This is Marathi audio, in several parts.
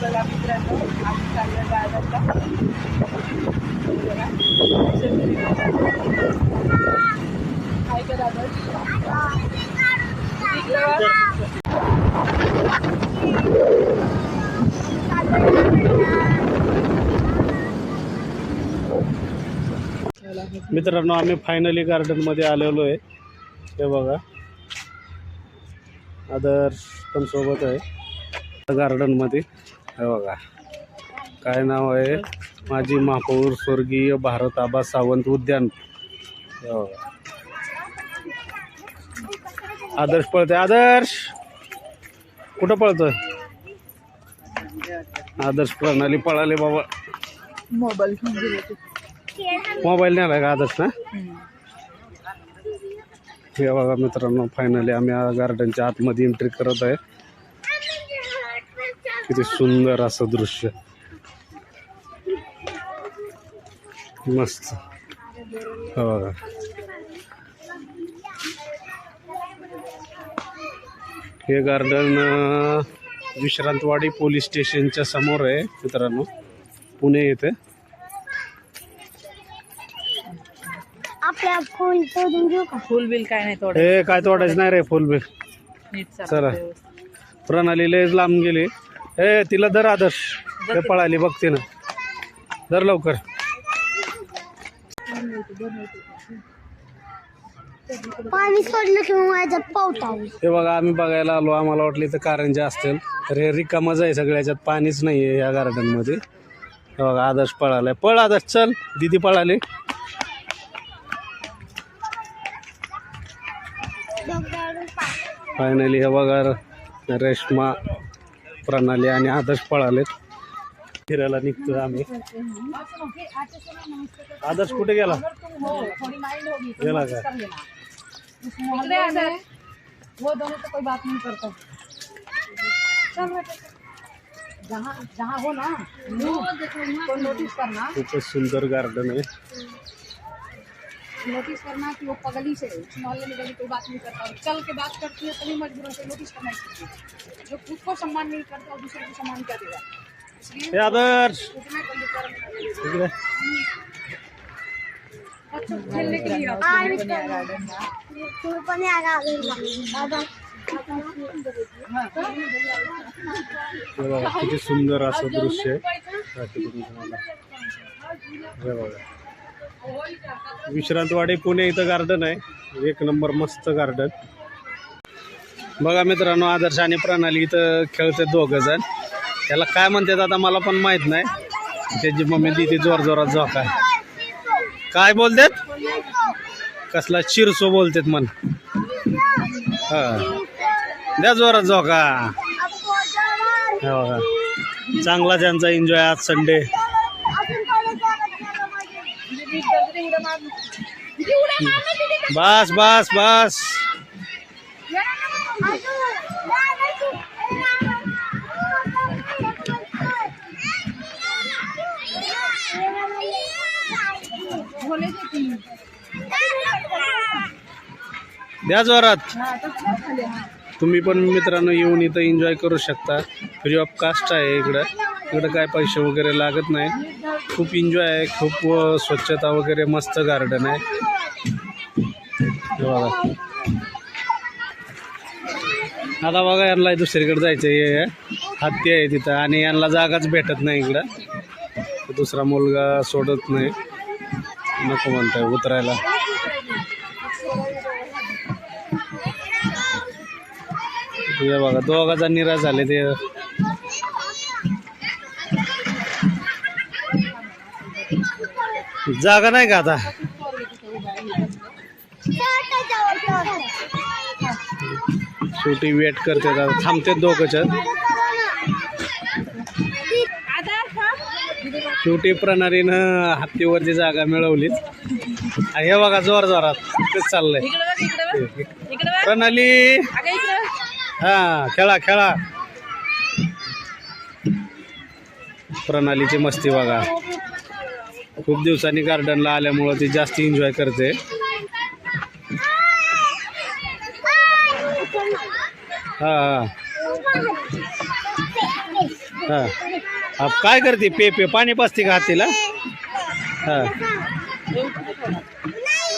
बघा मित्रांनो आम्ही चाललो गार्डनला काय करा मित्रांनो आम्ही फायनली गार्डनमध्ये आलेलो आहे. हे बघा. आदर्श पण सोबत आहे. गार्डनमध्ये हे बघा. काय नाव आहे? माजी महापौर स्वर्गीय भारत आबा सावंत उद्यान. हे बघा. आदर्श पळते आदर्श! कुठं पळतोय? आदर्श प्रणाली पळाले बाबा. मोबाईल. मोबाईल नाही का आदर्श ना? हे बघा मित्रांनो फायनली आम्ही गार्डनच्या आतमध्ये एंट्री करत आहे. किती सुंदर असं दृश्य. मस्त. हे. बघा हे गार्डन विश्रांतवाडी पोलीस स्टेशनच्या समोर आहे मित्रांनो. पुणे येथे. आपल्या फोन शोधून घेऊ का? फुल बिल काय नाही हे काय तोडायचं नाही रे फुलबी नीट चालू. प्रणाली लयच लांब गेली. ए तिला धर आदर्श. ते पळाली बघते ना धर लवकर. पाणी सोडलं की मग माझ्या पावटावर हे बघा आम्ही बघायला आलो. आम्हाला वाटलं इथं कारंजा असतील तर हे रिकामच आहे सगळ्या याच्यात पाणीच नाही आहे या गार्डनमध्ये हे बघा आदर्श पळालाय. पळ आदर्श चल. दिदी पळाली. फायनली हे बघा रेश्मा प्रणाली आणि आदर्श पळालेत. फिरायला निघतोय आम्ही. आदर्श कुठे गेला? गेला का? वो दोनों तो कोई बात नहीं करता. जहाँ जहाँ हो ना तो नोटिस करना खूपच सुंदर गार्डन आहे. नोटिस करना कि वो पगली से मोहल्ले में गली कोई बात नहीं करता. चल के बात करती है तभी मजबूरों से नोटिस करना चाहिए सम्मान नहीं करता और दूसरे को सम्मान क्या देगा इसलिए हे आदर्श बच्चों को खेलने के लिए किती सुंदर असं दृश्य आहे. हे विश्रांतवाडी पुणे इथं गार्डन आहे. एक नंबर मस्त गार्डन बघा मित्रांनो आदर्श आणि प्रणाली इथं खेळते दोघं जण. त्याला काय म्हणतात आता मला पण माहीत नाही. त्याची मम्मी दिदी जोर जोरात झोका. काय बोलतात? कसला चिरसो बोलतात मन हा. द्या जोरात झोका. हो चांगला त्यांचा एन्जॉय आज संडे बस बस बस. द्या जोरात. तुम्ही पण मित्रांनो येऊन इथं एन्जॉय करू शकता. फ्री ऑफ कास्ट आहे इकडं. इकडं काय पैसे वगैरे लागत नाही. खूप एन्जॉय आहे. खूप स्वच्छता वगैरे मस्त गार्डन आहे. बघा. आता बघा यांना दुसरीकडे जायचं आहे हत्ती आहे तिथं. आणि यांना जागाच भेटत नाही इकडं. दुसरा मुलगा सोडत नाही. नको म्हणताय उतरायला. हे बघा दोघाचा निराश झाले ते. जागा नाही का आता? शेवटी वेट करते थांबते दोघंच्या शेवटी प्रणालीनं हत्तीवरची जागा मिळवलीच आणि हे बघा जोर जोरात तेच चाललंय प्रणाली! हा खेळा खेळा. प्रणालीची मस्ती बघा. खूप दिवसांनी गार्डनला आल्यामुळं ती जास्त एन्जॉय करते. हा हा. काय करते? पे पे पाणी पाचते का हातीला? हा.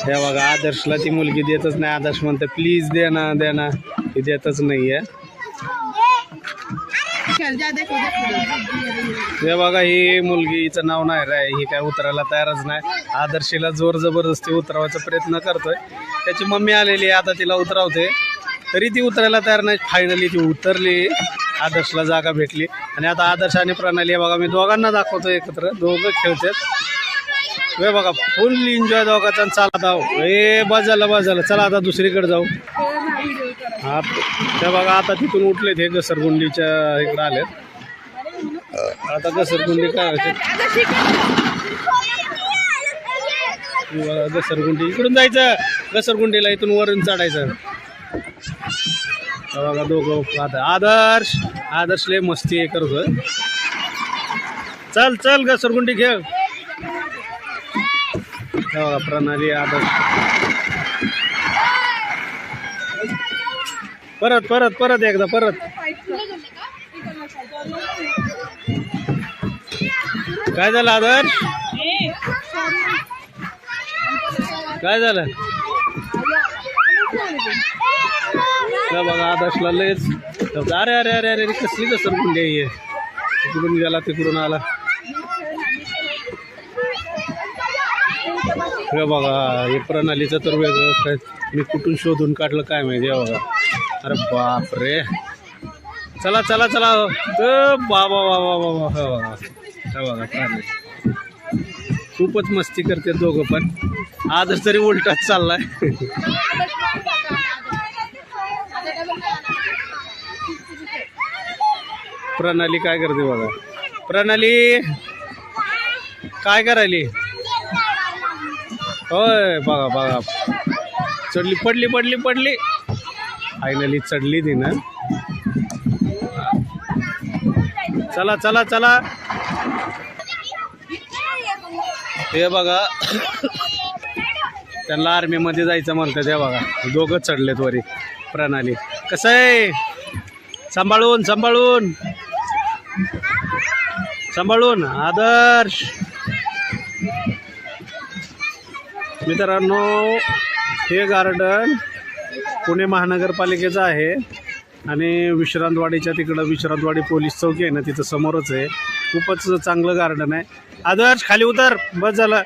हे बघा आदर्शला ती मुलगी देतच नाही. आदर्श म्हणते प्लीज दे ना दे ना. ती देतच नाही आहे हे बघा ही मुलगी हिचं नाव नाही रे ही काय उतरायला तयारच नाही. आदर्शीला जोर जबरदस्ती उतरवायचा प्रयत्न करतोय. त्याची मम्मी आलेली आहे आता तिला उतरवते. तरी ती उतरायला तयार नाही. फायनली ती उतरली आदर्शला जागा भेटली. आणि आता आदर्श आणि प्रणाली हे बघा मी दोघांना दाखवतो एकत्र. दोघं खेळतात. वे बघा फुल एन्जॉय दोघांचा चला जाऊ ए बजाला झालं. चला आता दुसरीकडे जाऊ. हा त्या बघा आता तिथून उठले ते घसरगुंडीच्या इकडे आलेत. आता घसरगुंडी काय घसरगुंडी. इकडून जायचं. घसरगुंडीला इथून वरून चढायचं. बघा दोघं आता आदर्श आदर्श लय मस्ती हे करतोय. चल चल घसरगुंडी खेळ. प्रणाली आदर्श. परत परत परत एकदा परत. काय झालं आदर्श काय झालं? त्या बघा आदर्शला लयच अरे अरे अरे अरे कसली कसर गुंडे आहे तिकडून गेला तिकडून आला. हे बघा हे प्रणालीचं तर वेगळं काय मी कुठून शोधून काढलं काय माहिती बघा. अरे बाप रे चला चला. चला अ, बाबा बाबा बाबा हे बघा हे बघा खूपच मस्ती करते दोघं पण. आजच तरी उलटाच चाललाय. प्रणाली काय करते बघा. प्रणाली काय करायली? होय बघा बघा. चढली पडली पडली पडली. फायनली चढली ती ना चला चला चला. हे बघा. त्यांना आर्मीमध्ये जायचं म्हणतं हे बघा. दोघं चढलेत वरी प्रणाली. कसं आहे? सांभाळून सांभाळून. सांभाळून आदर्श. मित्रांनो हे गार्डन पुणे महानगरपालिकेचं आहे आणि विश्रांतवाडीच्या तिकडं विश्रांतवाडी पोलीस चौकी आहे ना तिथं समोरच आहे. खूपच चांगलं गार्डन आहे. आदर्श खाली उतर. बस झालं.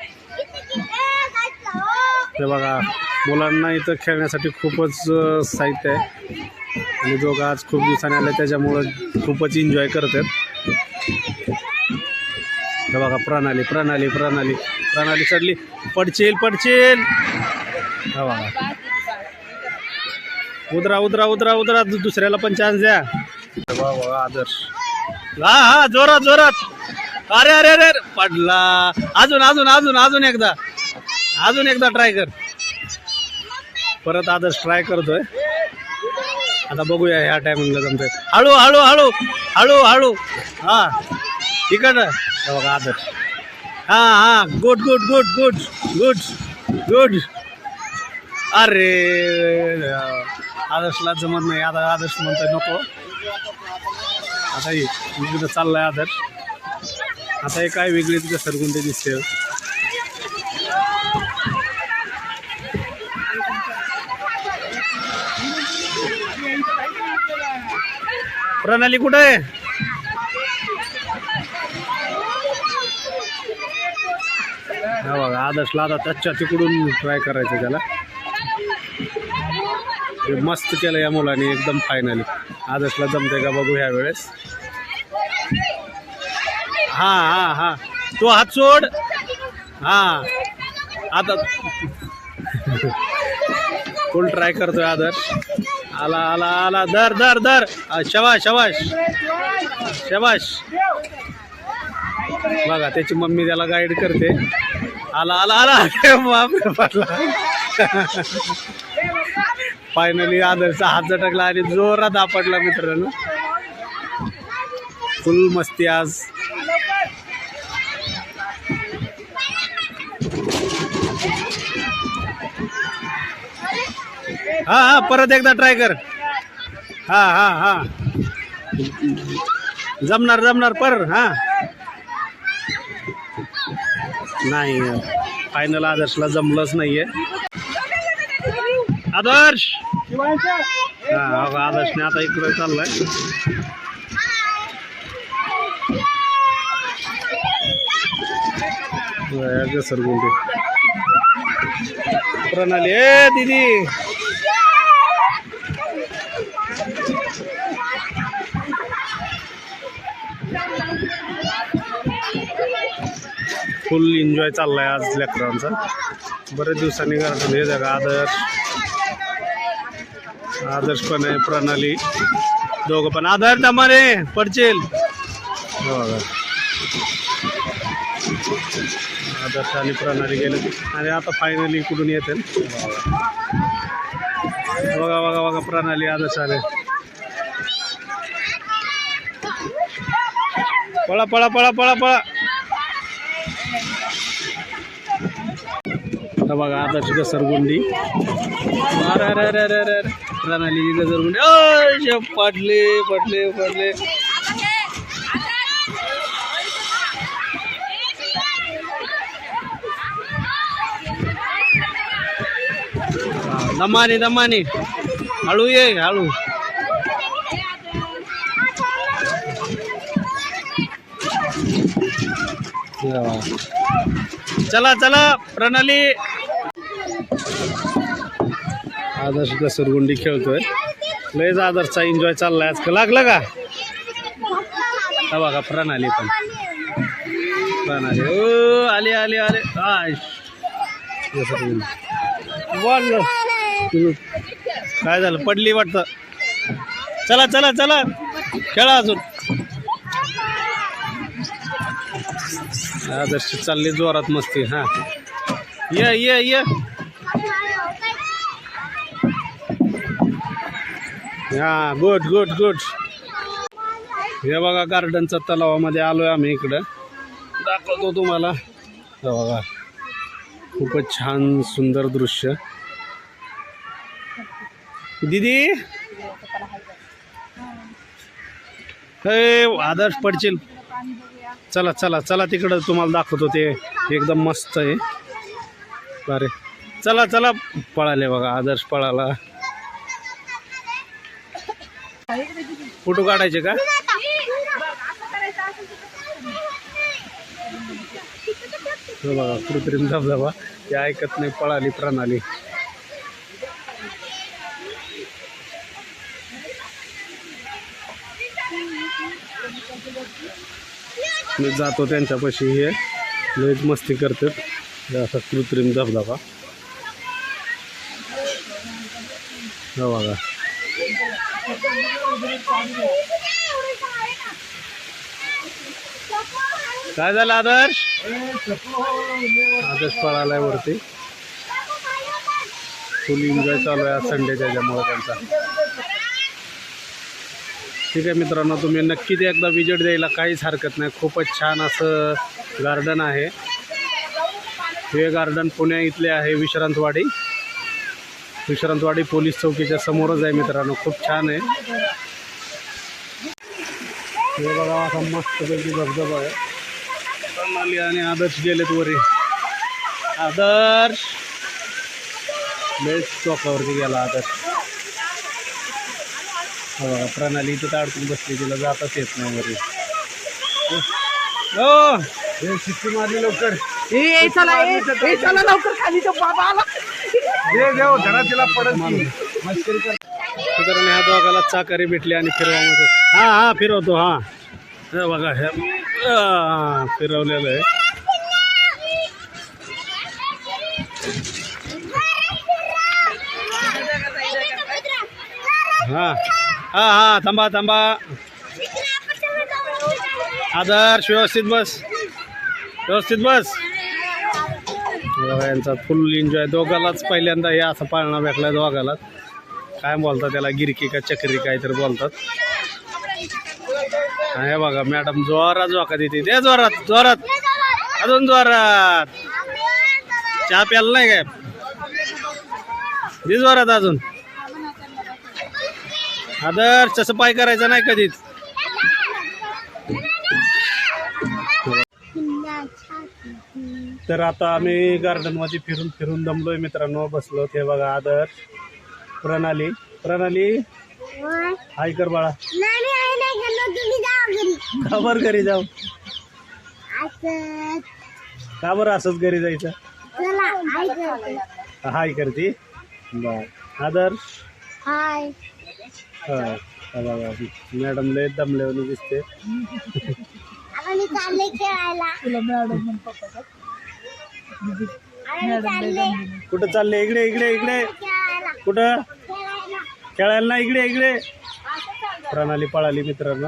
ते बघा मुलांना इथं खेळण्यासाठी खूपच साहित्य आहे. आणि दोघं आज खूप दिवसाने आले त्याच्यामुळं खूपच एन्जॉय करत आहेत. हे बघा प्रणाली प्रणाली प्रणाली. प्रणाली चढली. पडचेल पडचेल. हा बघा. उतरा उतरा उतरा उतरा दुसऱ्याला पण चान्स द्या. वा वा आदर्श. हा हा जोरात जोरात. अरे अरे अरे पडला. अजून अजून अजून अजून एकदा. अजून एकदा ट्राय कर. परत आदर्श ट्राय करतोय. आता बघूया ह्या टायमिंगला जमतोय. हळू हळू हळू. हळू हळू. हा. इकडं. बघा आदर्श. हा हा. Good good good good good good अरे आदर्शला जमत नाही. आता आदर्श म्हणतोय नको. आता हे इकडं चाललाय आदर्श. आता हे काय वेगळीच घसरगुंडी दिसते प्रणाली कुठे आहे? हा बघा आदर्शला आता त्याच्या तिकडून ट्राय करायचं त्याला. हे मस्त केलं या मुलाने एकदम फायनली आदर्शला जमते का बघू ह्या वेळेस. हा हा हा. तो हात सोड. हा. आता फुल ट्राय करतोय आदर्श. आला आला आला. दर दर दर हा, शवाश शबाश. शबाश. बघा त्याची मम्मी त्याला गाईड करते. आला आला आला. बापला पडला. फायनली आदरचा हात झटकला आणि जोरात आपटला मित्रांनो. फुल मस्ती आज. हा हा परत एकदा ट्राय कर. हा हा हा. जमणार जमणार पर हा. नाही फायनल आदर्शला जमलंच नाहीये. आदर्श! आदर्शने आता इकडे चाललाय. घसरगुंडी प्रणाली ए दीदी. फुल एन्जॉय चाललाय आज लेकरांचा. बरेच दिवसांनी गार्डन हे जागा आदर्श आदर्श पण आहे प्रणाली. दोघं पण. आदर दमाने पडचेल. हो बघा. आदर्श आणि प्रणाली गेले. आणि आता फायनली कुठून येते? बघा बघा बघा प्रणाली आदर्श आले पळा पळा पळा पळा पळा. आता बघा आदर्श घसरगुंडी. अरे अरे अरे अरे अरे. प्रणाली गजर म्हणजे शेप पाडले पाडले पडले. दमाने. हळू ये हळू. चला चला प्रणाली. आदर्श घसरगुंडी खेळतोय. लयच आदर्शचा एन्जॉय चाललाय आज. लागलं का? हा बघा प्रणाली पण. प्रणाली. ओ आले आले आले. आय घसरगुंडी वाढलं. काय झालं? पडली वाटतं. चला चला चला. खेळा अजून. आदर्श चालली जोरात मस्ती हा. ये ये ये. हा गुड गुड गुड हे बघा गार्डनच्या तलावामध्ये आलोय आम्ही इकडं. दाखवतो तुम्हाला. हे बघा खूपच छान सुंदर दृश्य. दीदी? हे आदर्श पडशील. चला चला चला तिकडं तुम्हाला दाखवतो ते. एकदम मस्त आहे. अरे चला चला. पळाले बघा आदर्श पळाला. फोटो काढायचे का? बघा कृत्रिम धबधबा. ते ऐकत नाही पळाली प्रणाली. मी जातो त्यांच्यापाशी हे लयच मस्ती करतात. असा कृत्रिम धबधबा. हो बघा. काय झालं आदर्श? आदर्श पळालाय वरती. फुल एन्जॉय चालू आहे आज संडे त्याच्यामुळे त्यांचा. ठीक आहे मित्रांनो तुम्ही नक्की एकदा विजिट द्यायला काहीच हरकत नाही. खूपच छान असं गार्डन आहे. हे गार्डन पुण्या इथले आहे विश्रांतवाडी. विश्रांतवाडी पोलीस चौकीच्या समोरच आहे मित्रांनो. खूप छान आहे. हे बघा असा मस्तपैकी धबधबा आहे. प्रणाली आणि आदर्श गेलेत वरी. आदर्श. लयच चौकावरती गेला आदर्श. हा बघा प्रणाली इथं अडकून बसली तिला जाताच येत नाही वरी. मारली लवकर. चला लवकर खाली तो बाबा आला. दे देव तिला पडत मस्करी कर ह्या दोघाला चाकारी भेटली आणि फिरवा मध्ये हा हा फिरवतो हा. हे बघा हे फिरवलेलं आहे. हा हा हा थांबा थांबा. आदर्श व्यवस्थित बस. व्यवस्थित बस. बघा, यांचा फुल एन्जॉय दोघालाच पहिल्यांदा हे असं पाळणा भेटलं दोघालाच. काय बोलतात त्याला गिरकी का चक्री काहीतरी बोलतात. हे बघा मॅडम जोरात जोका देते. दे जोरात जोरात. अजून जोरात. चहा प्यायला नाही काय? दे जोरात अजून. आदर्श तसं पाय करायचं नाही कधीच. तर आता आम्ही गार्डनमध्ये फिरून फिरून दमलोय मित्रांनो बसलो. ते बघा आदर्श प्रणाली. प्रणाली होय. कर बाळा. आहे का बरं घरी जाऊ? का बरं असंच घरी जायचं? चला आई करते. हाय करती. बर. आदर्श हाय. हा मॅडम लय दमल्यावर दिसते. आता मी चालले खेळायला. तुला मॅडम कुठं चालले इकडे इकडे इकडे कुठं खेळायला खेळायला ना इकडे इकडे प्रणाली पळाली मित्रांनो